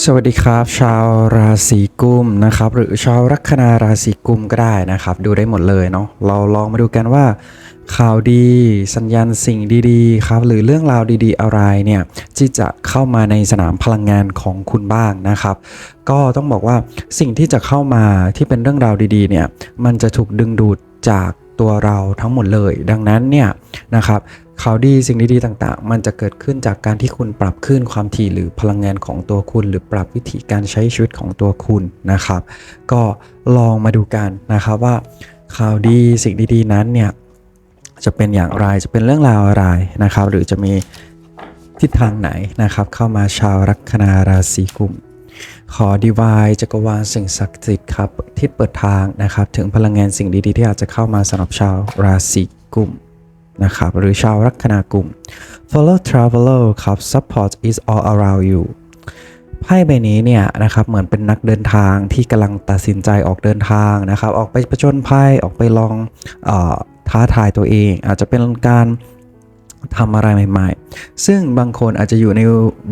สวัสดีครับ ชาวราศีกุมนะครับ หรือชาวลัคนาราศีกุมก็ได้นะครับ ดูได้หมดเลยเนาะเราลองมาดูกันว่า ข่าวดี สัญญาณสิ่งดีๆ ครับ หรือเรื่องราวดีๆ อะไรเนี่ยที่จะเข้ามาในสนามพลังงานของคุณบ้างนะครับ ก็ต้องบอกว่าสิ่งที่จะเข้ามาที่เป็นเรื่องราวดีๆ เนี่ยมันจะถูกดึงดูดจากตัวเราทั้งหมดเลย ดังนั้นเนี่ยนะครับ ข่าวดีสิ่งดีๆต่างๆ มันจะเกิดขึ้นจากการที่คุณปรับขึ้นความถี่หรือพลังงานของตัวคุณ หรือปรับวิธีการใช้ชีวิตของตัวคุณนะครับ ก็ลองมาดูกันนะครับว่าข่าวดีสิ่งดีๆนั้นเนี่ยจะเป็นอย่างไรจะเป็นเรื่องราวอะไรนะครับ หรือจะมีทิศทางไหนนะครับ เข้ามาชาวลัคนาราศีกุมขอดีวายจักรวาลสิ่งศักดิ์สิทธิ์ครับทิศเปิดทางนะครับ ถึงพลังงานสิ่งดีๆ ที่อาจจะเข้ามาสำหรับชาวราศีกุม นะครับหรือชาวลัคนากุม follow traveler ครับ support is all around you ไพ่ใบนี้เนี่ยนะครับเหมือนเป็นนักเดินทางที่กำลังตัดสินใจออกเดินทางนะครับ ออกไปประจนภัยออกไปลองออท้าทายตัวเอง อาจจะเป็นการทำอะไรใหม่ๆ ซึ่งบางคนอาจจะอยู่ใน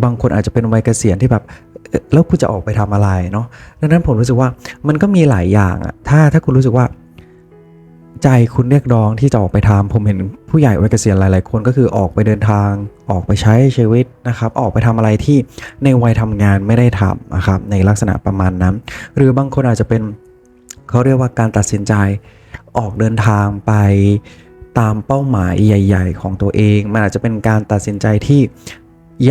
บางคนอาจจะเป็นวัยเกษียณที่แบบแล้วคุณจะออกไปทำอะไรเนาะดังนั้นผมรู้สึกว่ามันก็มีหลายอย่างอะถ้าถ้าคุณรู้สึกว่า ใจคุณเรียกร้องที่จะออกไปทำผมเห็นผู้ใหญ่วัยเกษียณหลาย ๆ คนก็คือออกไปเดินทาง ออกไปใช้ชีวิตนะครับ ออกไปทำอะไรที่ในวัยทำงานไม่ได้ทำนะครับ ในลักษณะประมาณนั้น หรือบางคนอาจจะเป็นเขาเรียกว่าการตัดสินใจออกเดินทางไปตามเป้าหมายใหญ่ ๆ ของตัวเอง มันอาจจะเป็นการตัดสินใจที่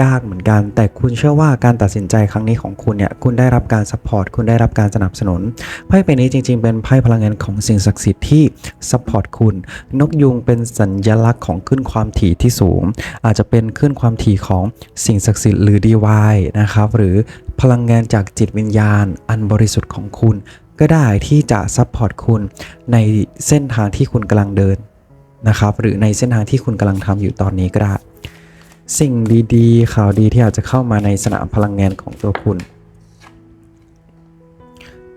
ยากเหมือนกัน แต่คุณเชื่อว่าการตัดสินใจครั้งนี้ของคุณเนี่ยคุณได้รับการซัพพอร์ตคุณได้รับการสนับสนุนไพ่ใบนี้จริง ๆ เป็นไพ่พลังงานของสิ่งศักดิ์สิทธิ์ที่ซัพพอร์ตคุณ นกยุงเป็นสัญลักษณ์ของขึ้นความถี่ที่สูง อาจจะเป็นขึ้นความถี่ของสิ่งศักดิ์สิทธิ์หรือดีวายนะครับหรือพลังงานจากจิตวิญญาณ อันบริสุทธิ์ของคุณ ก็ได้ที่จะซัพพอร์ตคุณในเส้นทางที่คุณกำลังเดินนะครับหรือในเส้นทางที่คุณกำลังทำอยู่ตอนนี้ก็ได้ สิ่งดีๆ ข่าวดีที่อาจจะเข้ามาในสนามพลังงานของตัวคุณ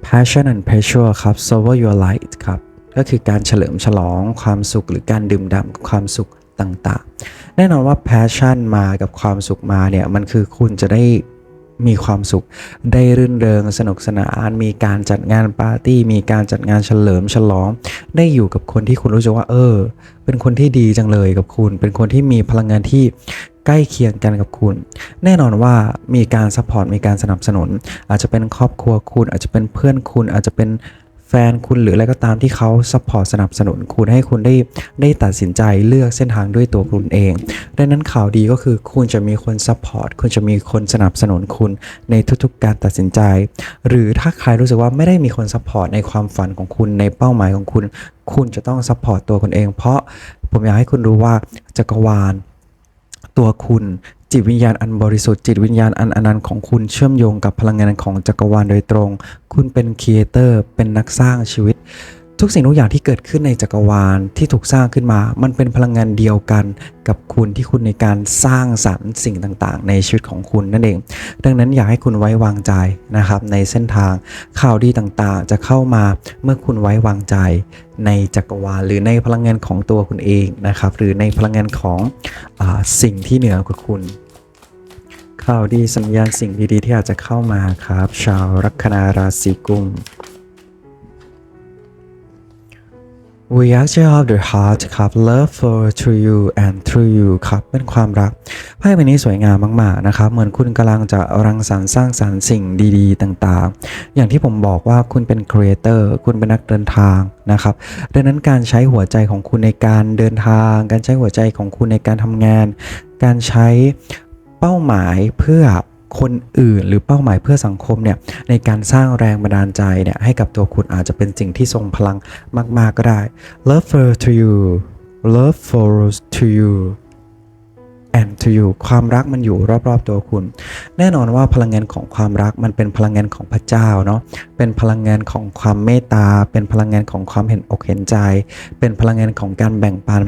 passion and pleasure ครับ sober your light ครับ ก็คือการเฉลิมฉลองความสุขหรือการดื่มด่ำความสุขต่างๆ แน่นอนว่า passion มากับความสุขมาเนี่ย มันคือคุณจะได้มีความสุข ได้รื่นเริงสนุกสนาน มีการจัดงานปาร์ตี้ มีการจัดงานเฉลิมฉลอง ได้อยู่กับคนที่คุณรู้สึกว่า เออ เป็นคนที่ดีจังเลยกับคุณ เป็นคนที่มีพลังงานที่ ใกล้เคียงกันกับคุณ แน่นอนว่ามีการซัพพอร์ตมีการสนับสนุน อาจจะเป็นครอบครัวคุณ อาจจะเป็นเพื่อนคุณ อาจจะเป็นแฟนคุณหรืออะไรก็ตามที่เขาซัพพอร์ตสนับสนุนคุณให้คุณได้ได้ตัดสินใจเลือกเส้นทางด้วยตัวคุณเอง ดังนั้นข่าวดีก็คือคุณจะมีคนซัพพอร์ตคุณจะมีคนสนับสนุนคุณในทุกๆ การตัดสินใจ หรือถ้าใครรู้สึกว่าไม่ได้มีคนซัพพอร์ตในความฝันของคุณในเป้าหมายของคุณ คุณจะต้องซัพพอร์ตตัวคุณเอง เพราะผมอยากให้คุณรู้ว่าจักรวาล ตัวคุณ จิตวิญญาณอันบริสุทธิ์จิตวิญญาณอันอนันต์ของคุณเชื่อมโยงกับพลังงานของจักรวาลโดยตรง คุณเป็นครีเอเตอร์เป็นนักสร้างชีวิต ทุกสิ่งทุกอย่างที่เกิดขึ้นในจักรวาลที่ถูกสร้างขึ้นมา มันเป็นพลังงานเดียวกันกับคุณที่คุณในการสร้างสรรค์สิ่งต่างๆ ในชีวิตของคุณนั่นเอง ดังนั้นอยากให้คุณไว้วางใจนะครับในเส้นทางข่าวดีต่างๆ จะเข้ามาเมื่อคุณไว้วางใจในจักรวาลหรือในพลังงานของตัวคุณเองนะครับหรือในพลังงานของอสิ่งที่เหนือกว่าคุณข่าวดีสัญญาณสิ่งดีๆที่อาจจะเข้ามาครับ ชาวลัคนาราศีกุม We actually have the heart ครับ love for to you and through you ครับเป็นความรักไพ่ใบนี้สวยงามมากๆนะครับ เหมือนคุณกำลังจะรังสรรค์สร้างสรรค์สิ่งดีๆ ต่างๆ อย่างที่ผมบอกว่าคุณเป็นครีเอเตอร์คุณเป็นนักเดินทางนะครับดังนั้นการใช้หัวใจของคุณในการเดินทาง การใช้หัวใจของคุณในการทำงาน การใช้เป้าหมายเพื่อ คนอื่นหรือเป้าหมายเพื่อสังคมเนี่ยในการสร้างแรงบันดาลใจเนี่ยให้กับตัวคุณอาจจะเป็นสิ่งที่ทรงพลังมาก ๆ ก็ได้ love for to you love for to you and to you ความรักมันอยู่รอบๆตัวคุณ แน่นอนว่าพลังงานของความรักมันเป็นพลังงานของพระเจ้าเนาะเป็นพลังงานของความเมตตา เป็นพลังงานของความเห็นอกเห็นใจ เป็นพลังงานของการแบ่งปัน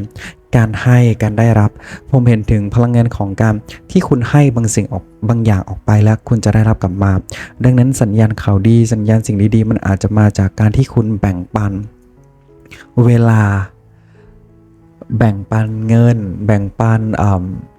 การให้การได้รับ ผมเห็นถึงพลังงานของการที่คุณให้บางสิ่งออกบางอย่างออกไปแล้วคุณจะได้รับกลับมา ดังนั้นสัญญาณข่าวดีสัญญาณสิ่งดีๆ มันอาจจะมาจากการที่คุณแบ่งปัน เวลา แบ่งปันเงิน แบ่งปันอ่ำ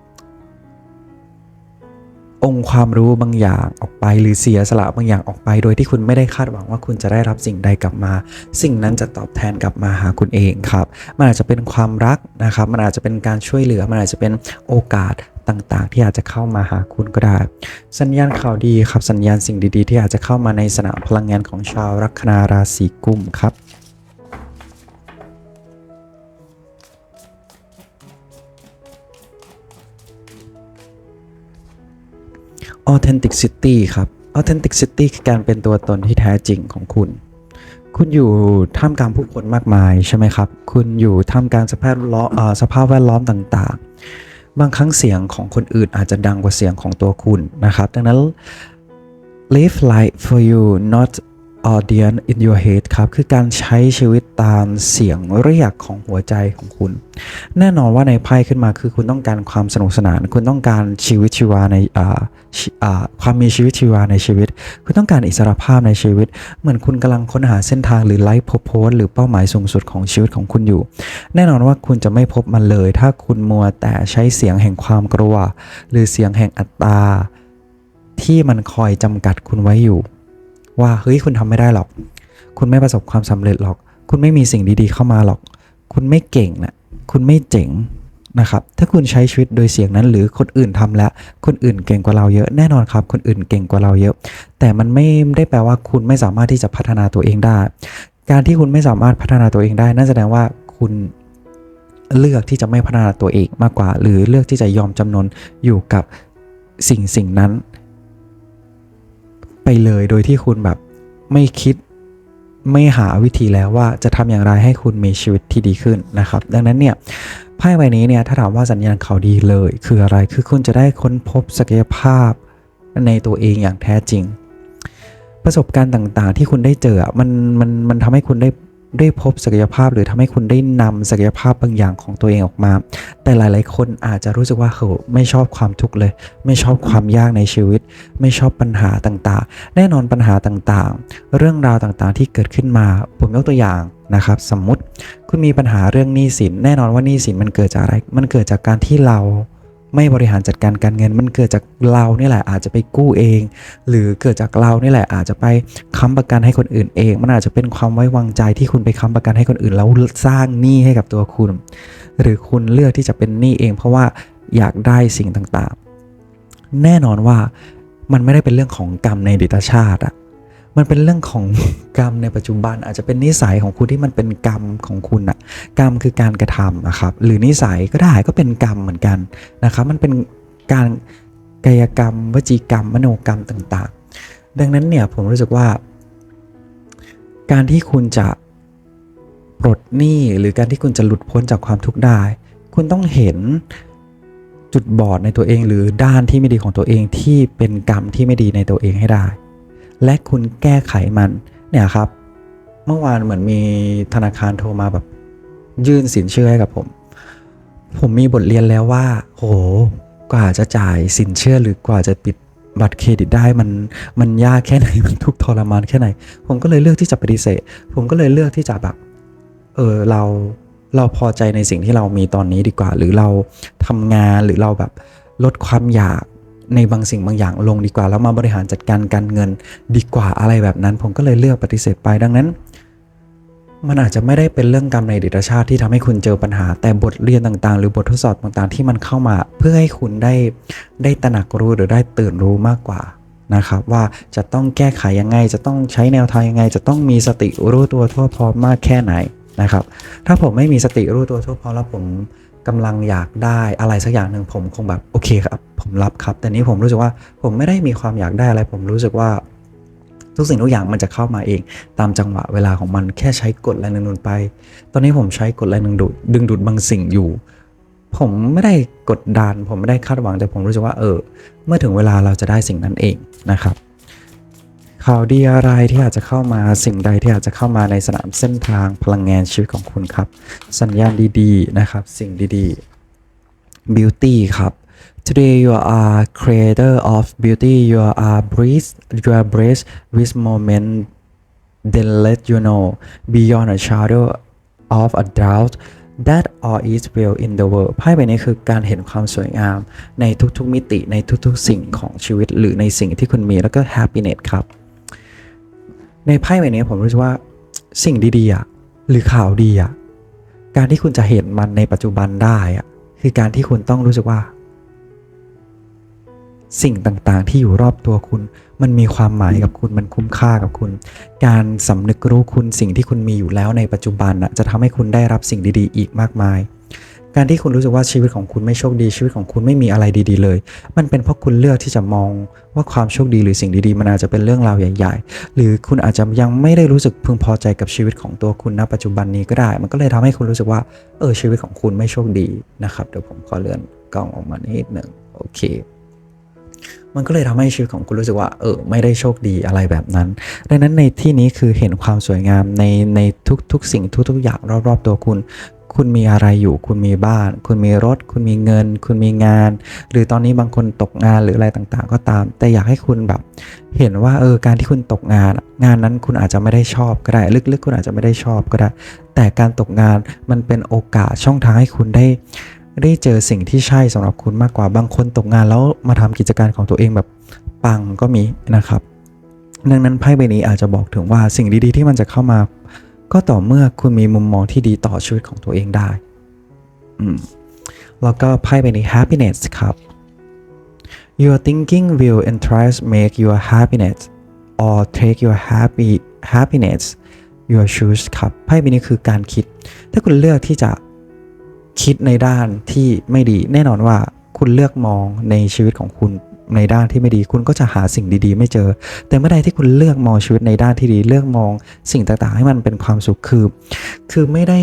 องค์ความรู้บางอย่างออกไป หรือเสียสละบางอย่างออกไป โดยที่คุณไม่ได้คาดหวังว่าคุณจะได้รับสิ่งใดกลับมา สิ่งนั้นจะตอบแทนกลับมาหาคุณเองครับมันอาจจะเป็นความรักนะครับมันอาจจะเป็นการช่วยเหลือมันอาจจะเป็นโอกาสต่างๆ ที่อาจจะเข้ามาหาคุณก็ได้ สัญญาณข่าวดีครับสัญญาณสิ่งดีๆ ที่อาจจะเข้ามาในสนามพลังงานของชาวลัคนาราศีกุมครับ authenticity ครับ authenticity คือการเป็นตัวตนที่แท้จริงของคุณ คุณอยู่ท่ามกลางผู้คนมากมายใช่ไหมครับ คุณอยู่ท่ามกลางสภาพล้อสภาพแวดล้อมต่างๆ บางครั้งเสียงของคนอื่นอาจจะดังกว่าเสียงของตัวคุณนะครับ ดังนั้น live life for you not audience in your head ครับ คือการใช้ชีวิตตามเสียงเรียกของหัวใจของคุณ แน่นอนว่าในไพ่ขึ้นมาคือคุณต้องการความสนุกสนาน คุณต้องการชีวิตชีวาในอ่าอ่าความมีชีวิตชีวาในชีวิต คุณต้องการอิสรภาพในชีวิต เหมือนคุณกำลังค้นหาเส้นทางหรือไลฟ์โพสหรือเป้าหมายสูงสุดของชีวิตของคุณอยู่ แน่นอนว่าคุณจะไม่พบมันเลย ถ้าคุณมัวแต่ใช้เสียงแห่งความกลัว หรือเสียงแห่งอัตตาที่มันคอยจำกัดคุณไว้อยู่ ว่าเฮ้ยคุณทำไม่ได้หรอก คุณไม่ประสบความสำเร็จหรอก คุณไม่มีสิ่งดีๆ เข้ามาหรอก คุณไม่เก่งนะคุณไม่เจ๋งนะครับ ถ้าคุณใช้ชีวิตโดยเสียงนั้นหรือคนอื่นทำแล้ว คนอื่นเก่งกว่าเราเยอะแน่นอนครับ คนอื่นเก่งกว่าเราเยอะ แต่มันไม่ได้แปลว่าคุณไม่สามารถที่จะพัฒนาตัวเองได้ การที่คุณไม่สามารถพัฒนาตัวเองได้นั่นแสดงว่าคุณเลือกที่จะไม่พัฒนาตัวเองมากกว่า หรือเลือกที่จะยอมจำนนอยู่กับสิ่งสิ่งนั้น ไปเลยโดยที่คุณแบบไม่คิดไม่หาวิธีแล้วว่าจะทำอย่างไรให้คุณมีชีวิตที่ดีขึ้นนะครับ ดังนั้นเนี่ยไพ่ใบนี้เนี่ยถ้าถามว่าสัญญาณข่าวดีเลย คืออะไรคือคุณจะได้ค้นพบศักยภาพในตัวเองอย่างแท้จริง ประสบการณ์ต่างๆ ที่คุณได้เจอมันมันมันทำให้คุณได้ ได้พบศักยภาพ หรือทำให้คุณได้นำศักยภาพบางอย่างของตัวเองออกมา แต่หลาย ๆ คนอาจจะรู้สึกว่าเฮ้ไม่ชอบความทุกข์เลย ไม่ชอบความยากในชีวิต ไม่ชอบปัญหาต่าง ๆ แน่นอนปัญหาต่าง ๆ เรื่องราวต่าง ๆ ที่เกิดขึ้นมา ผมยกตัวอย่างนะครับ สมมุติคุณมีปัญหาเรื่องหนี้สิน แน่นอนว่าหนี้สินมันเกิดจากอะไร มันเกิดจากการที่เรา ไม่บริหารจัดการการเงิน มันเกิดจากเรานี่แหละอาจจะไปกู้เอง หรือเกิดจากเรานี่แหละอาจจะไปค้ำประกันให้คนอื่นเอง มันอาจจะเป็นความไว้วางใจที่คุณไปค้ำประกันให้คนอื่น แล้วสร้างหนี้ให้กับตัวคุณ หรือคุณเลือกที่จะเป็นหนี้เอง เพราะว่าอยากได้สิ่งต่างๆ แน่นอนว่ามันไม่ได้เป็นเรื่องของกรรมในดิตชาติอะ มันเป็นเรื่องของกรรมในปัจจุบันอาจจะเป็นนิสัยของคุณที่มันเป็นกรรมของคุณอะกรรมคือการกระทำนะครับหรือนิสัยก็ได้ก็เป็นกรรมเหมือนกันนะครับมันเป็นการกายกรรม วจีกรรม มโนกรรมต่างๆ ดังนั้นเนี่ยผมรู้สึกว่า การที่คุณจะปลดหนี้หรือการที่คุณจะหลุดพ้นจากความทุกข์ได้ คุณต้องเห็นจุดบอดในตัวเอง หรือด้านที่ไม่ดีของตัวเองที่เป็นกรรมที่ไม่ดีในตัวเองให้ได้ และคุณแก้ไขมันเนี่ยครับ เมื่อวานเหมือนมีธนาคารโทรมาแบบยื่นสินเชื่อให้กับผม ผมมีบทเรียนแล้วว่า โห กว่าจะจ่ายสินเชื่อหรือกว่าจะปิดบัตรเครดิตได้มันมันยากแค่ไหนมันทุกทรมานแค่ไหน ผมก็เลยเลือกที่จะปฏิเสธ ผมก็เลยเลือกที่จะแบบ เออเราเราพอใจในสิ่งที่เรามีตอนนี้ดีกว่า หรือเราทำงานหรือเราแบบลดความอยาก ในบางสิ่งบางอย่างลงดีกว่า แล้วมาบริหารจัดการการเงินดีกว่าอะไรแบบนั้น ผมก็เลยเลือกปฏิเสธไปดังนั้น มันอาจจะไม่ได้เป็นเรื่องกรรมในอดีตชาติที่ทำให้คุณเจอปัญหา แต่บทเรียนต่างๆ หรือบททดสอบต่างๆ ที่มันเข้ามาเพื่อให้คุณได้ได้ตระหนักรู้หรือได้ตื่นรู้มากกว่านะครับว่าจะต้องแก้ไขยังไง จะต้องใช้แนวทางยังไง จะต้องมีสติรู้ตัวทั่วพร้อมมากแค่ไหนนะครับ ถ้าผมไม่มีสติรู้ตัวทั่วพร้อมแล้วผม กำลังอยากได้อะไรสักอย่างหนึ่งผมคงแบบโอเคครับ ผมรับครับ แต่นี้ผมรู้สึกว่าผมไม่ได้มีความอยากได้อะไร ผมรู้สึกว่า ทุกสิ่งทุกอย่างมันจะเข้ามาเอง ตามจังหวะเวลาของมันแค่ใช้กฎแรงดึงดูดไป ตอนนี้ผมใช้กฎแรงดึงดูดดึงดูดบางสิ่งอยู่ ผมไม่ได้กดดันผมไม่ได้คาดหวังแต่ผมรู้สึกว่าเออ เมื่อถึงเวลาเราจะได้สิ่งนั้นเองนะครับ ข่าวดีอะไรที่อาจจะเข้ามาสิ่งใดที่อาจจะเข้ามาในสนามเส้นทางพลังงานชีวิตของคุณครับ สัญญาณดีๆนะครับ สิ่งดีๆ beauty ครับ Today you are creator of beauty you are breeze you are breeze with moment then let you know beyond a shadow of a doubt that all is well in the world ไพ่ใบนี้คือการเห็นความสวยงาม ในทุกๆมิติในทุกๆสิ่งของชีวิต หรือในสิ่งที่คุณมีแล้วก็ happiness ครับ ในไพ่ใบนี้ผมรู้สึกว่าสิ่งดีๆอะหรือข่าวดีอะการที่คุณจะเห็นมันในปัจจุบันได้อะคือการที่คุณต้องรู้สึกว่า สิ่งต่างๆ ที่อยู่รอบตัวคุณ มันมีความหมายกับคุณมันคุ้มค่ากับคุณ การสำนึกรู้คุณสิ่งที่คุณมีอยู่แล้วในปัจจุบันน่ะจะทำให้คุณได้รับสิ่งดีๆ อีกมากมาย การที่คุณรู้สึกว่าชีวิตของคุณไม่โชคดี ชีวิตของคุณไม่มีอะไรดี ๆ เลย มันเป็นเพราะคุณเลือกที่จะมองว่าความโชคดีหรือสิ่งดีๆ มันอาจจะเป็นเรื่องราวใหญ่ ๆ หรือคุณอาจจะยังไม่ได้รู้สึกพึงพอใจกับชีวิตของตัวคุณณปัจจุบันนี้ก็ได้ มันก็เลยทำให้คุณรู้สึกว่าเออชีวิตของคุณไม่โชคดีนะครับเดี๋ยวผมขอเลื่อนกล้องออกมานิดหนึ่งโอเคมันก็เลยทำให้ชีวิตของคุณรู้สึกว่าเออไม่ได้โชคดีอะไรแบบนั้น ดังนั้นในที่นี้คือเห็นความสวยงามในในทุกๆ สิ่งทุกๆอย่างรอบๆตัวคุณ คุณมีอะไรอยู่ คุณมีบ้าน คุณมีรถ คุณมีเงิน คุณมีงาน หรือตอนนี้บางคนตกงานหรืออะไรต่างๆ ก็ตาม แต่อยากให้คุณแบบ เห็นว่าเออการที่คุณตกงาน งานนั้นคุณอาจจะไม่ได้ชอบก็ได้ ลึกๆ คุณอาจจะไม่ได้ชอบก็ได้ แต่การตกงานมันเป็นโอกาสช่องทางให้คุณได้ได้เจอสิ่งที่ใช่สำหรับคุณมากกว่าบางคนตกงานแล้วมาทำกิจการของตัวเองแบบปังก็มีนะครับ ดังนั้นไพ่ใบนี้อาจจะบอกถึงว่าสิ่งดีๆที่มันจะเข้ามา ก็ต่อเมื่อคุณมีมุมมองที่ดีต่อชีวิตของตัวเองได้ อืม แล้วก็ไพ่ใบนี้ happiness ครับ your thinking will entice make your happiness or take your happy happiness your choose ครับไพ่ใบนี้คือการคิด ถ้าคุณเลือกที่จะคิดในด้านที่ไม่ดี แน่นอนว่าคุณเลือกมองในชีวิตของคุณ ในด้านที่ไม่ดีคุณก็จะหาสิ่งดีๆ ไม่เจอ แต่เมื่อใดที่คุณเลือกมองชีวิตในด้านที่ดี เลือกมองสิ่งต่างๆ ให้มันเป็นความสุขคือ คือไม่ได้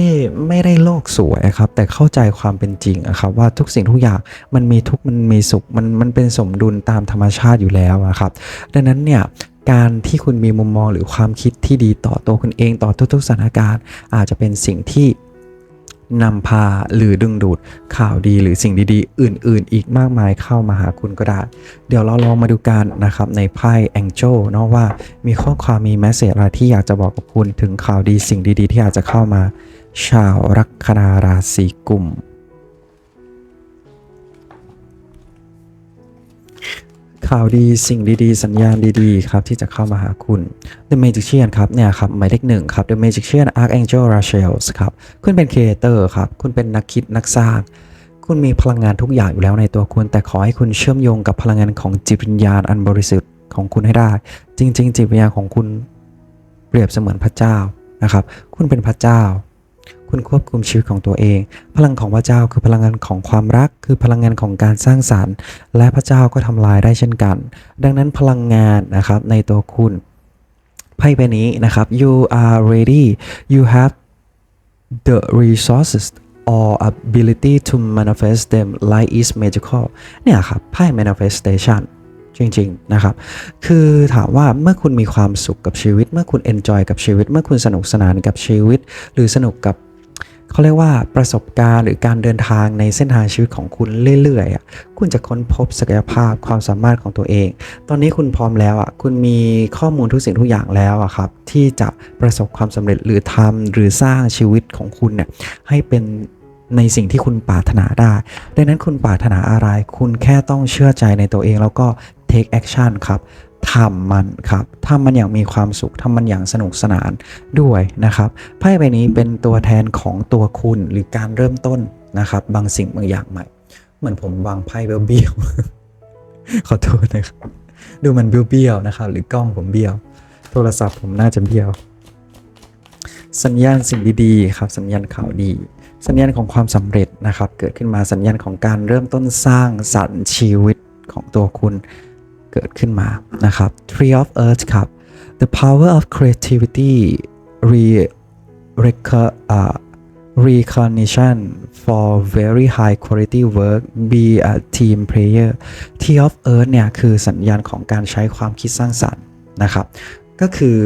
ไม่ได้โลกสวยครับ แต่เข้าใจความเป็นจริงครับว่าทุกสิ่งทุกอย่างมันมีทุกมันมีสุขมันมันเป็นสมดุลตามธรรมชาติอยู่แล้วครับ ดังนั้นเนี่ยการที่คุณมีมุมมองหรือความคิดที่ดีต่อตัวคุณเองต่อทุกๆสถานการณ์ อาจจะเป็นสิ่งที่ นำพาหรือดึงดูดข่าวดีหรือสิ่งดีๆ อื่นๆ อีกมากมายเข้ามาหาคุณก็ได้ เดี๋ยวเราลองมาดูกันนะครับในไพ่ Angel เนาะว่ามีข้อความมีแมสเซจอะไรที่อยากจะบอกกับคุณถึงข่าวดีสิ่งดีๆ ที่อาจจะเข้ามา ชาวลัคนาราศีกุม ข่าวดีสิ่งดีๆ สัญญาณดีๆ ครับ ที่จะเข้ามาหาคุณ The Magician ครับเนี่ยครับหมายเลขหนึ่งครับ The Magician Archangel Raphael ครับคุณเป็นครีเอเตอร์ครับ คุณเป็นนักคิดนักสร้าง คุณมีพลังงานทุกอย่างอยู่แล้วในตัวคุณ แต่ขอให้คุณเชื่อมโยงกับพลังงานของจิตวิญญาณอันบริสุทธิ์ของคุณให้ได้ จริง ๆ จิตวิญญาณของคุณเปรียบเสมือนพระเจ้านะครับ คุณเป็นพระเจ้า คุณควบคุมชีวิตของตัวเอง พลังของพระเจ้าคือพลังงานของความรัก คือพลังงานของการสร้างสรรค์ และพระเจ้าก็ทำลายได้เช่นกัน ดังนั้นพลังงานนะครับในตัวคุณไพ่ใบนี้นะครับ you are ready you have the resources or ability to manifest them like is magical เนี่ยครับไพ่ manifestation จริงๆ นะครับ คือถามว่าเมื่อคุณมีความสุขกับชีวิต เมื่อคุณ enjoy กับชีวิต เมื่อคุณสนุกสนานกับชีวิต หรือสนุกกับ เขาเรียกว่าประสบการณ์หรือการเดินทางในเส้นทางชีวิตของคุณเรื่อยๆคุณจะค้นพบศักยภาพความสามารถของตัวเอง ตอนนี้คุณพร้อมแล้วอะคุณมีข้อมูลทุกสิ่งทุกอย่างแล้วอะครับที่จะประสบความสำเร็จหรือทำหรือสร้างชีวิตของคุณเนี่ยให้เป็นในสิ่งที่คุณปรารถนาได้ ดังนั้นคุณปรารถนาอะไร คุณแค่ต้องเชื่อใจในตัวเองแล้วก็ take action ครับ ทำมันครับทำมันอย่างมีความสุขทำมันอย่างสนุกสนานด้วยนะครับไพ่ใบนี้เป็นตัวแทนของตัวคุณหรือการเริ่มต้นนะครับ บางสิ่งบางอย่างใหม่ เหมือนผมวางไพ่เบี้ยวๆขอโทษนะครับดูมันเบี้ยวๆนะครับ หรือกล้องผมเบี้ยว โทรศัพท์ผมน่าจะเบี้ยว สัญญาณสิ่งดีๆครับ สัญญาณข่าวดี สัญญาณของความสำเร็จนะครับ เกิดขึ้นมาสัญญาณของการเริ่มต้นสร้างสรรค์ชีวิตของตัวคุณ เกิดขึ้นมานะครับ Tree of Earth ครับ The power of creativity re recur uh, recognition for very high quality work be a team player Tree of Earth เนี่ยคือสัญญาณของการใช้ความคิดสร้างสรรค์นะครับ ก็คือ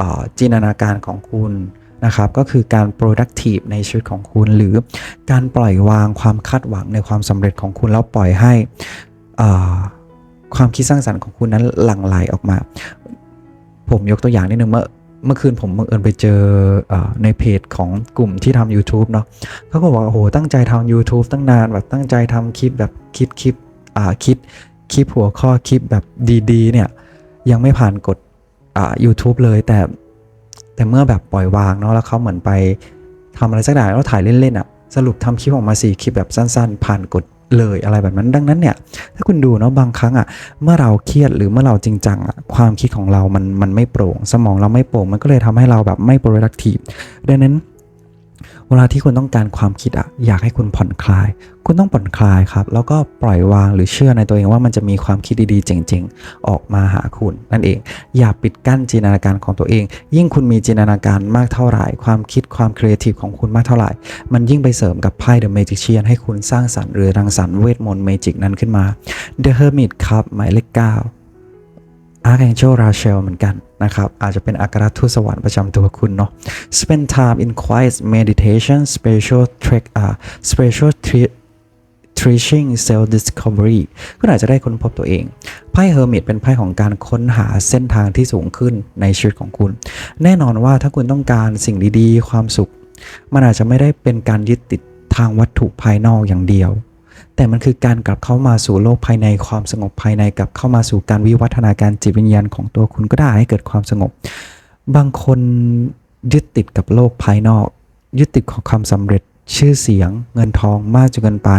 อจินตนาการของคุณนะครับก็คือการ productive ในชีวิตของคุณหรือการปล่อยวางความคาดหวังในความสำเร็จของคุณแล้วปล่อยให้อ่า ความคิดสร้างสรรค์ของคุณนั้นหลั่งไหลออกมา ผมยกตัวอย่างนิดนึงเมื่อเมื่อคืนผมบังเอิญไปเจออในเพจของกลุ่มที่ทำ YouTube เนาะเขาก็บอกโอ้โหตั้งใจทำ YouTube ตั้งนานแบบตั้งใจทำคลิปแบบคิดคลิปอ่าคิดคลิปหัวข้อคลิปแบบดีๆ เนี่ย ยังไม่ผ่านกฎอ่า YouTube เลยแต่แต่เมื่อแบบปล่อยวางเนาะแล้วเขาเหมือนไปทำอะไรสักอย่างแล้วถ่ายเล่นๆอะ่ะสรุปทำคลิปออกมาสี่คลิปแบบสั้น ๆ ผ่านกฎ เลยอะไรแบบนั้นดังนั้นเนี่ยถ้าคุณดูเนาะบางครั้งอะ่ะเมื่อเราเครียดหรือเมื่อเราจริงจังอะ่ะความคิดของเรามันมันไม่โปร่ง สมองเราไม่โปร่งมันก็เลยทำให้เราแบบไม่ productive ดังนั้น วลาที่คุณต้องการความคิดอะอยากให้คุณผ่อนคลาย คุณต้องผ่อนคลายครับ แล้วก็ปล่อยวางหรือเชื่อในตัวเองว่ามันจะมีความคิดดีๆ เจ๋งๆ ออกมาหาคุณ นั่นเอง อย่าปิดกั้นจินตนาการของตัวเอง ยิ่งคุณมีจินตนาการมากเท่าไหร่ ความคิดความครีเอทีฟของคุณมากเท่าไหร่ มันยิ่งไปเสริมกับไพ่ The Magician ให้คุณสร้างสรรค์หรือรังสรรค์เวทมนต์เมจิกนั้นขึ้นมา The Hermit ครับหมายเลข9 Archangel Rachel เหมือนกันนะครับ อาจจะเป็นอัครทูตสวรรค์ประจำตัวคุณเนาะ Spend time in quiet meditation spiritual trick อ่า spiritual tri- teaching self discovery คุณอาจจะได้ค้นพบตัวเอง ไพ่เฮอร์มิตเป็นไพ่ของการค้นหาเส้นทางที่สูงขึ้นในชีวิตของคุณ แน่นอนว่าถ้าคุณต้องการสิ่งดีๆ ความสุข มันอาจจะไม่ได้เป็นการยึดติดทางวัตถุภายนอกอย่างเดียว แต่มันคือการกลับเข้ามาสู่โลกภายในความสงบภายในกลับเข้ามาสู่การวิวัฒนาการจิตวิญญาณของตัวคุณก็ได้ให้เกิดความสงบ บางคนยึดติดกับโลกภายนอก ยึดติดของความสำเร็จชื่อเสียง เงินทองมากจนเกินไป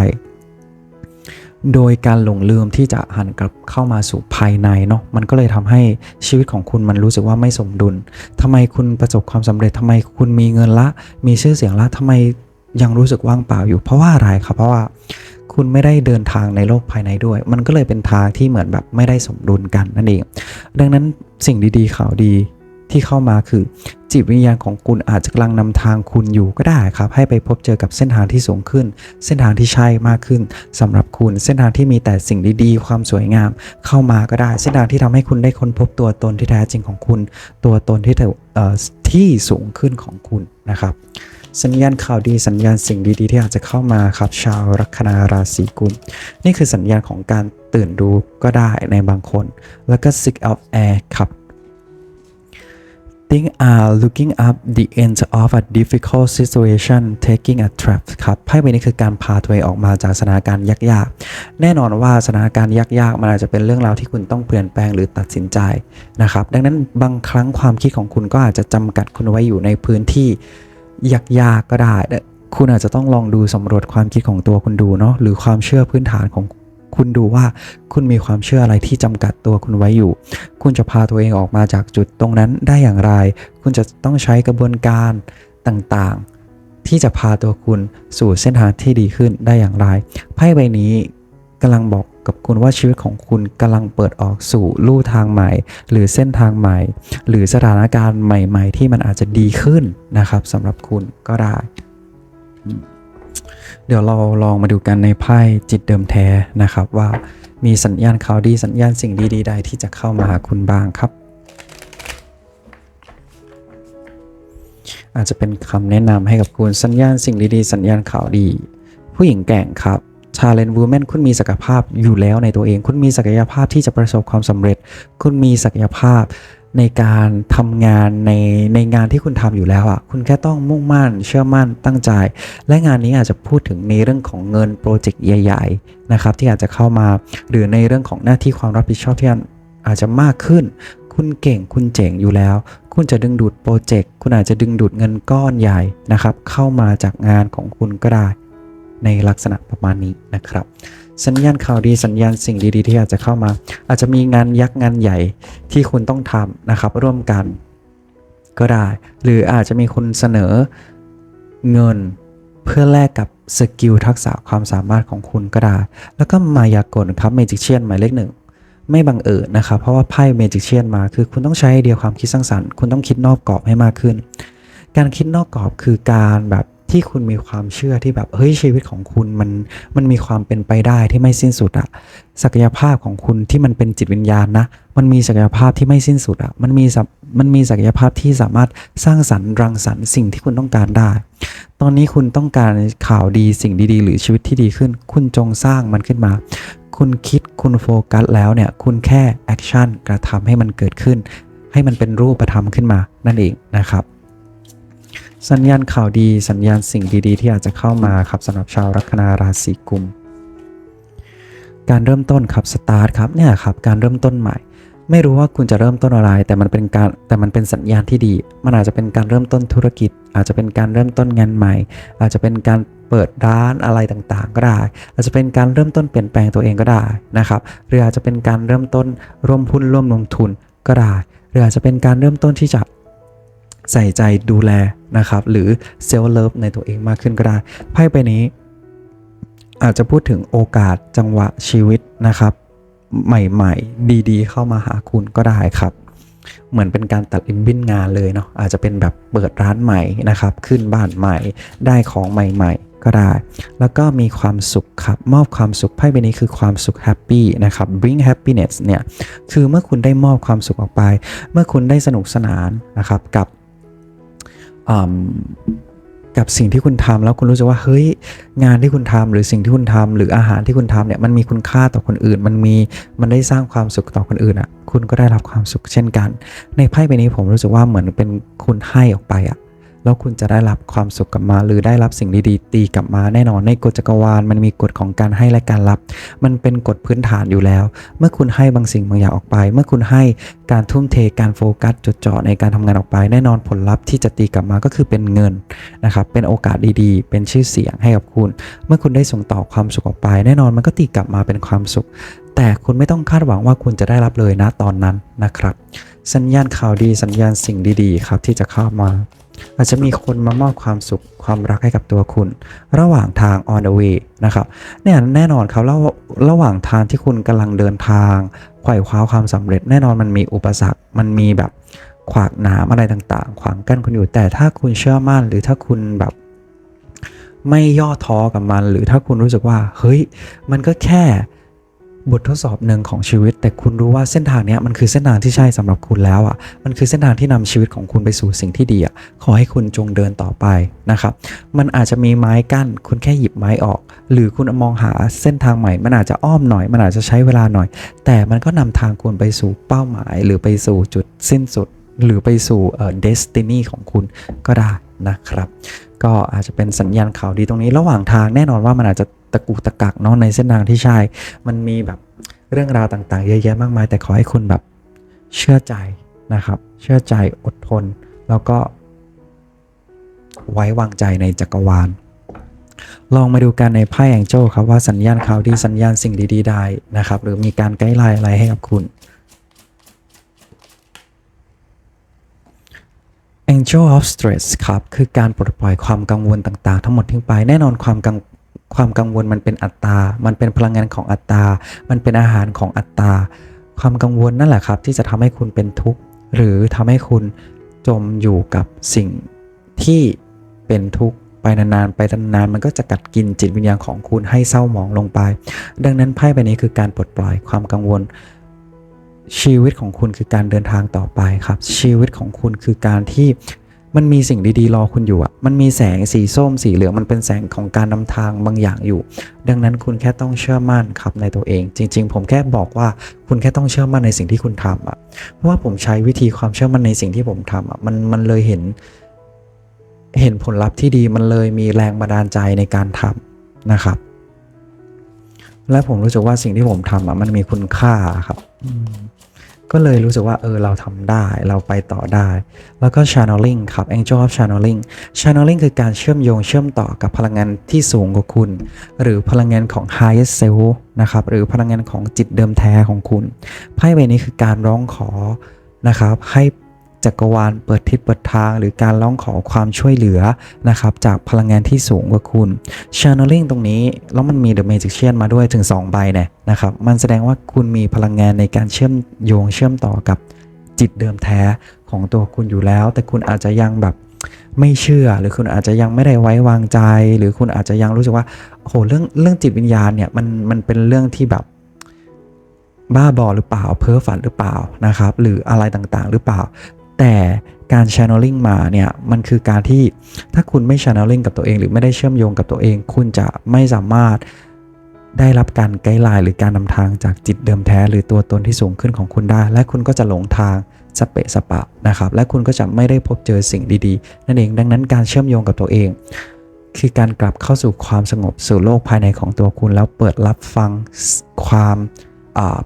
โดยการหลงลืมที่จะหันกลับเข้ามาสู่ภายในเนาะมันก็เลยทำให้ชีวิตของคุณมันรู้สึกว่าไม่สมดุลทำไมคุณประสบความสำเร็จทำไมคุณมีเงินละ มีชื่อเสียงละทำไมยังรู้สึกว่างเปล่าอยู่ เพราะว่าอะไรครับเพราะว่า คุณไม่ได้เดินทางในโลกภายในด้วย มันก็เลยเป็นทางที่เหมือนแบบไม่ได้สมดุลกันนั่นเอง ดังนั้นสิ่งดีๆข่าวดีที่เข้ามาคือ จิตวิญญาณของคุณอาจจะกำลังนำทางคุณอยู่ก็ได้ครับ ให้ไปพบเจอกับเส้นทางที่สูงขึ้น เส้นทางที่ใช่มากขึ้นสำหรับคุณ เส้นทางที่มีแต่สิ่งดีๆ ความสวยงามเข้ามาก็ได้ เส้นทางที่ทำให้คุณได้ค้นพบตัวตนที่แท้จริงของคุณ ตัวตนที่แต่เอ่อที่สูงขึ้นของคุณนะครับ สัญญาณข่าวดีสัญญาณสิ่งดีๆ ที่อาจจะเข้ามาครับ ชาวลัคนาราศีกุม นี่คือสัญญาณของการตื่นรู้ก็ได้ในบางคน แล้วก็ sick of air ครับ Think are looking up the end of a difficult situation taking a trap ครับไพ่ใบนี้คือการพาตัวเองออกมาจากสถานการณ์ยากๆ แน่นอนว่าสถานการณ์ยากๆ มันอาจจะเป็นเรื่องราวที่คุณต้องเปลี่ยนแปลงหรือตัดสินใจนะครับ ดังนั้นบางครั้งความคิดของคุณก็อาจจะจำกัดคุณไว้อยู่ในพื้นที่ ยากๆก็ได้ คุณอาจจะต้องลองดูสำรวจความคิดของตัวคุณดูเนาะหรือความเชื่อพื้นฐานของคุณดูว่าคุณมีความเชื่ออะไรที่จำกัดตัวคุณไว้อยู่ คุณจะพาตัวเองออกมาจากจุดตรงนั้นได้อย่างไร คุณจะต้องใช้กระบวนการต่างๆ ที่จะพาตัวคุณสู่เส้นทางที่ดีขึ้นได้อย่างไร ไพ่ใบนี้ กำลังบอกกับคุณว่าชีวิตของคุณกำลังเปิดออกสู่ลู่ทางใหม่ หรือเส้นทางใหม่ หรือสถานการณ์ใหม่ ๆ ที่มันอาจจะดีขึ้นนะครับสำหรับคุณก็ได้ เดี๋ยวเราลองมาดูกันในไพ่จิตเดิมแท้นะครับว่ามีสัญญาณข่าวดีสัญญาณสิ่งดีๆใดที่จะเข้ามาหาคุณบ้างครับ อาจจะเป็นคำแนะนำให้กับคุณสัญญาณสิ่งดีๆ สัญญาณข่าวดี ผู้หญิงแก่งครับ ชาเลน w ูแมนคุณมีศักยภาพอยู่แล้วในตัวเอง คุณมีศักยภาพที่จะประสบความสำเร็จ คุณมีศักยภาพในการทำงานในในงานที่คุณทำอยู่แล้วอะ คุณแค่ต้องมุ่งมั่น เชื่อมั่นตั้งใจ และงานนี้อาจจะพูดถึงในเรื่องของเงินโปรเจกต์ใหญ่ ๆ นะครับ ที่อาจจะเข้ามาหรือในเรื่องของหน้าที่ความรับผิดชอบที่อาจจะมากขึ้น คุณเก่งคุณเจ๋งอยู่แล้ว คุณจะดึงดูดโปรเจกต์คุณอาจจะดึงดูดเงินก้อนใหญ่นะครับ เข้ามาจากงานของคุณก็ได้ ในลักษณะประมาณนี้นะครับ สัญญาณข่าวดีสัญญาณสิ่งดีๆ ที่อาจจะเข้ามา อาจจะมีงานยักษ์งานใหญ่ที่คุณต้องทำนะครับ ร่วมกันก็ได้ หรืออาจจะมีคนเสนอเงินเพื่อแลกกับสกิลทักษะความสามารถของคุณก็ได้ แล้วก็มายากลครับเมจิเชียนหมายเลขหนึ่งไม่บังเอิญนะครับ เพราะว่าไพ่เมจิเชียนมาคือคุณต้องใช้ไอเดียความคิดสร้างสรรค์ คุณต้องคิดนอกกรอบให้มากขึ้น การคิดนอกกรอบคือการแบบ ที่คุณมีความเชื่อที่แบบเฮ้ยชีวิตของคุณมันมันมีความเป็นไปได้ที่ไม่สิ้นสุดอะศักยภาพของคุณที่มันเป็นจิตวิญญาณนะ มันมีศักยภาพที่ไม่สิ้นสุดอะมันมีสัมมันมีศักยภาพที่สามารถสร้างสรรค์รังสรรค์สิ่งที่คุณต้องการได้ ตอนนี้คุณต้องการข่าวดีสิ่งดีๆ หรือชีวิตที่ดีขึ้น คุณจงสร้างมันขึ้นมา คุณคิดคุณโฟกัสแล้วเนี่ยคุณแค่แอคชั่นกระทำให้มันเกิดขึ้น ให้มันเป็นรูปธรรมขึ้นมานั่นเองนะครับ สัญญาณข่าวดีสัญญาณสิ่งดีๆ ที่อาจจะเข้ามาครับสำหรับชาวลัคนาราศีกุม การเริ่มต้นครับสตาร์ทครับเนี่ยครับการเริ่มต้นใหม่ ไม่รู้ว่าคุณจะเริ่มต้นอะไร แต่มันเป็นการแต่มันเป็นสัญญาณที่ดี มันอาจจะเป็นการเริ่มต้นธุรกิจ อาจจะเป็นการเริ่มต้นงานใหม่ อาจจะเป็นการเปิดร้านอะไรต่างๆ ก็ได้ อาจจะเป็นการเริ่มต้นเปลี่ยนแปลงตัวเองก็ได้นะครับหรืออาจจะเป็นการเริ่มต้นร่วมหุ้นร่วมลงทุนก็ได้หรืออาจจะเป็นการเริ่มต้นที่จะ ใส่ใจดูแลนะครับ หรือเซลล์เลิฟในตัวเองมากขึ้นก็ได้ไพ่ใบนี้ อาจจะพูดถึงโอกาสจังหวะชีวิตนะครับ ใหม่ๆ ดีๆ เข้ามาหาคุณก็ได้ครับ เหมือนเป็นการตัดริบบิ้นงานเลยเนาะอาจจะเป็นแบบเปิดร้านใหม่นะครับ ขึ้นบ้านใหม่ได้ของใหม่ ๆก็ได้ แล้วก็มีความสุขครับ มอบความสุขไพ่ใบนี้คือความสุขแฮปปี้นะครับ bring happiness เนี่ย คือเมื่อคุณได้มอบความสุขออกไป เมื่อคุณได้สนุกสนานนะครับ กับ กับสิ่งที่คุณทำแล้วคุณรู้สึกว่าเฮ้ยงานที่คุณทำหรือสิ่งที่คุณทำหรืออาหารที่คุณทำเนี่ยมันมีคุณค่าต่อคนอื่น มันมีมันได้สร้างความสุขต่อคนอื่นอะ คุณก็ได้รับความสุขเช่นกัน ในไพ่ใบนี้ผมรู้สึกว่าเหมือนเป็นคุณให้ออกไปอะ แล้วคุณจะได้รับความสุขกลับมา หรือได้รับสิ่งดีๆตีกลับมาแน่นอนในกฎจักรวาลมันมีกฎของการให้และการรับ มันเป็นกฎพื้นฐานอยู่แล้ว เมื่อคุณให้บางสิ่งบางอย่างออกไป เมื่อคุณให้การทุ่มเทการโฟกัสจดจ่อในการทำงานออกไป แน่นอนผลลัพธ์ที่จะตีกลับมาก็คือเป็นเงินนะครับเป็นโอกาสดีๆ เป็นชื่อเสียงให้กับคุณ เมื่อคุณได้ส่งต่อความสุขออกไป แน่นอนมันก็ตีกลับมาเป็นความสุข แต่คุณไม่ต้องคาดหวังว่าคุณจะได้รับเลยนะตอนนั้นนะครับ สัญญาณข่าวดีสัญญาณสิ่งดีๆ ครับที่จะเข้ามา อาจจะมีคนมามอบความสุขความรักให้กับตัวคุณ ระหว่างทาง on the way นะครับเนี่ยแน่นอนครับระระหว่างทางที่คุณกำลังเดินทางไขว่คว้าความสำเร็จ แน่นอนมันมีอุปสรรคมันมีแบบขวากหนามอะไรต่างๆ ขวางกั้นคุณอยู่แต่ถ้าคุณเชื่อมั่น หรือถ้าคุณแบบ ไม่ย่อท้อกับมัน หรือถ้าคุณรู้สึกว่า เฮ้ย มันก็แค่ บททดสอบหนึ่งของชีวิต แต่คุณรู้ว่าเส้นทางนี้มันคือเส้นทางที่ใช่สำหรับคุณแล้วอะมันคือเส้นทางที่นำชีวิตของคุณไปสู่สิ่งที่ดีอะขอให้คุณจงเดินต่อไปนะครับมันอาจจะมีไม้กั้น คุณแค่หยิบไม้ออก หรือคุณมองหาเส้นทางใหม่ มันอาจจะอ้อมหน่อย มันอาจจะใช้เวลาหน่อย แต่มันก็นำทางคุณไปสู่เป้าหมาย หรือไปสู่จุดสิ้นสุด หรือไปสู่เอ่อ destiny ของคุณก็ได้นะครับ ก็อาจจะเป็นสัญญาณข่าวดีตรงนี้ ระหว่างทางแน่นอนว่ามันอาจจะตะกุกตะกักเนาะในเส้นทางที่ใช่ มันมีแบบเรื่องราวต่างๆ เยอะแยะมากมาย แต่ขอให้คุณแบบเชื่อใจนะครับ เชื่อใจอดทน แล้วก็ ไว้วางใจในจักรวาล ลองมาดูกันในไพ่แองเจิลครับว่าสัญญาณข่าวดีสัญญาณสิ่งดีๆได้นะครับ หรือมีการไกด์ไลน์อะไรให้กับคุณ Angel of Stress ครับ คือการปลดปล่อยความกังวลต่างๆ ทั้งหมดทิ้งไป แน่นอนความกังความกังวลมันเป็นอัตตา มันเป็นพลังงานของอัตตา มันเป็นอาหารของอัตตา ความกังวลนั่นแหละครับ ที่จะทำให้คุณเป็นทุกข์ หรือทำให้คุณจมอยู่กับสิ่งที่เป็นทุกข์ไปนานๆ ไปนานๆ มันก็จะกัดกินจิตวิญญาณของคุณให้เศร้าหมองลงไป ดังนั้นไพ่ใบนี้คือการปลดปล่อยความกังวล ชีวิตของคุณคือการเดินทางต่อไปครับ ชีวิตของคุณคือการที่มันมีสิ่งดีๆ รอคุณอยู่อะ มันมีแสงสีส้มสีเหลือง มันเป็นแสงของการนำทางบางอย่างอยู่ ดังนั้นคุณแค่ต้องเชื่อมั่นครับในตัวเอง จริง ๆ ผมแค่บอกว่าคุณแค่ต้องเชื่อมั่นในสิ่งที่คุณทำอะ เพราะว่าผมใช้วิธีความเชื่อมั่นในสิ่งที่ผมทำอะ มันมันเลยเห็น เห็นผลลัพธ์ที่ดี มันเลยมีแรงบันดาลใจในการทำนะครับ และผมรู้สึกว่าสิ่งที่ผมทำอะ มันมีคุณค่าครับ อืม ก็เลยรู้สึกว่าเออเราทำได้เราไปต่อได้ แล้วก็ channeling ครับ angel of channeling channeling คือการเชื่อมโยงเชื่อมต่อกับพลังงานที่สูงกว่าคุณ หรือพลังงานของ highest self นะครับหรือพลังงานของจิตเดิมแท้ของคุณไพ่ใบนี้คือการร้องขอนะครับให้ จักรวาลเปิดทิศเปิดทาง หรือการร้องขอความช่วยเหลือนะครับจากพลังงานที่สูงกว่าคุณ channeling ตรงนี้ แล้วมันมี the magician มาด้วยถึง 2 ใบเนี่ยนะครับมันแสดงว่าคุณมีพลังงานในการเชื่อมโยงเชื่อมต่อกับจิตเดิมแท้ของตัวคุณอยู่แล้ว แต่คุณอาจจะยังแบบไม่เชื่อหรือคุณอาจจะยังไม่ได้ไว้วางใจ หรือคุณอาจจะยังรู้สึกว่าโอ้โหเรื่องเรื่องจิตวิญญาณเนี่ยมันมันเป็นเรื่องที่แบบบ้าบอหรือเปล่าเพ้อฝันหรือเปล่านะครับหรืออะไรต่างๆ หรือเปล่า แต่การ channeling มาเนี่ยมันคือการที่ถ้าคุณไม่ channeling กับตัวเอง หรือไม่ได้เชื่อมโยงกับตัวเอง คุณจะไม่สามารถได้รับการไกด์ไลน์หรือการนำทางจากจิตเดิมแท้ หรือตัวตนที่สูงขึ้นของคุณได้ และคุณก็จะหลงทางสเปะสปะนะครับ และคุณก็จะไม่ได้พบเจอสิ่งดีๆ นั่นเองดังนั้นการเชื่อมโยงกับตัวเอง คือการกลับเข้าสู่ความสงบสู่โลกภายในของตัวคุณแล้วเปิดรับฟังความ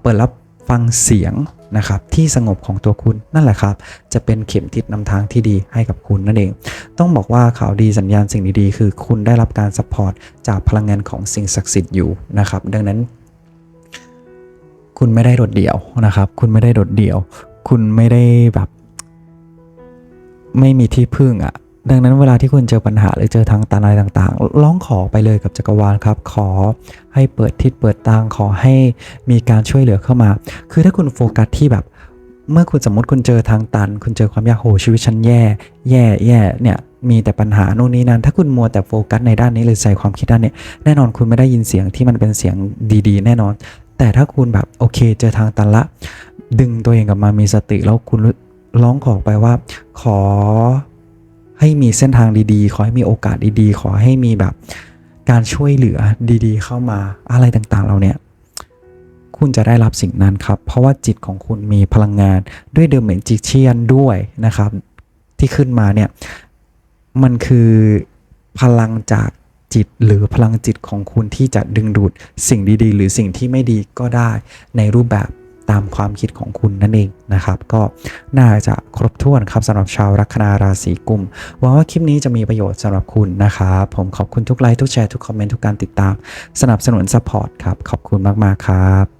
เปิดรับฟังเสียง นะครับที่สงบของตัวคุณนั่นแหละครับ จะเป็นเข็มทิศนำทางที่ดีให้กับคุณนั่นเอง ต้องบอกว่าข่าวดีสัญญาณสิ่งดีๆ คือคุณได้รับการซัพพอร์ตจากพลังงานของสิ่งศักดิ์สิทธิ์อยู่นะครับ ดังนั้น คุณไม่ได้โดดเดี่ยวนะครับ คุณไม่ได้โดดเดี่ยว คุณไม่ได้แบบ ไม่มีที่พึ่งอะ่ะ ดังนั้นเวลาที่คุณเจอปัญหาหรือเจอทางตันอะไรต่างๆ ร้องขอไปเลยกับจักรวาลครับ ขอให้เปิดทิศเปิดทางขอให้มีการช่วยเหลือเข้ามา คือถ้าคุณโฟกัสที่แบบ เมื่อคุณสมมติคุณเจอทางตัน คุณเจอความยากโหชีวิตฉันแย่ แย่แย่เนี่ยมีแต่ปัญหาโน่นนี่นั่นถ้าคุณมัวแต่โฟกัสในด้านนี้หรือใส่ความคิดด้านนี้แน่นอนคุณไม่ได้ยินเสียงที่มันเป็นเสียงดีๆ แน่นอน แต่ถ้าคุณแบบโอเคเจอทางตันละ ดึงตัวเองกลับมามีสติแล้วคุณร้องขอไปว่า ขอ ให้มีเส้นทางดีๆ ขอให้มีโอกาสดีๆ ขอให้มีแบบการช่วยเหลือดีๆ เข้ามาอะไรต่างๆ เราเนี่ย คุณจะได้รับสิ่งนั้นครับ เพราะว่าจิตของคุณมีพลังงานด้วยเดิมเหมือนจิเชียนด้วยนะครับ ที่ขึ้นมาเนี่ย มันคือพลังจากจิตหรือพลังจิตของคุณที่จะดึงดูดสิ่งดีๆ หรือสิ่งที่ไม่ดีก็ได้ในรูปแบบ ตามความคิดของคุณนั่นเองนะครับ ก็น่าจะครบถ้วนครับสำหรับชาวลัคนาราศีกุมหวังว่าคลิปนี้จะมีประโยชน์สำหรับคุณนะครับผมขอบคุณทุกไลค์ทุกแชร์ทุกคอมเมนต์ทุกการติดตาม สนับสนุนซัพพอร์ตครับขอบคุณมากๆครับ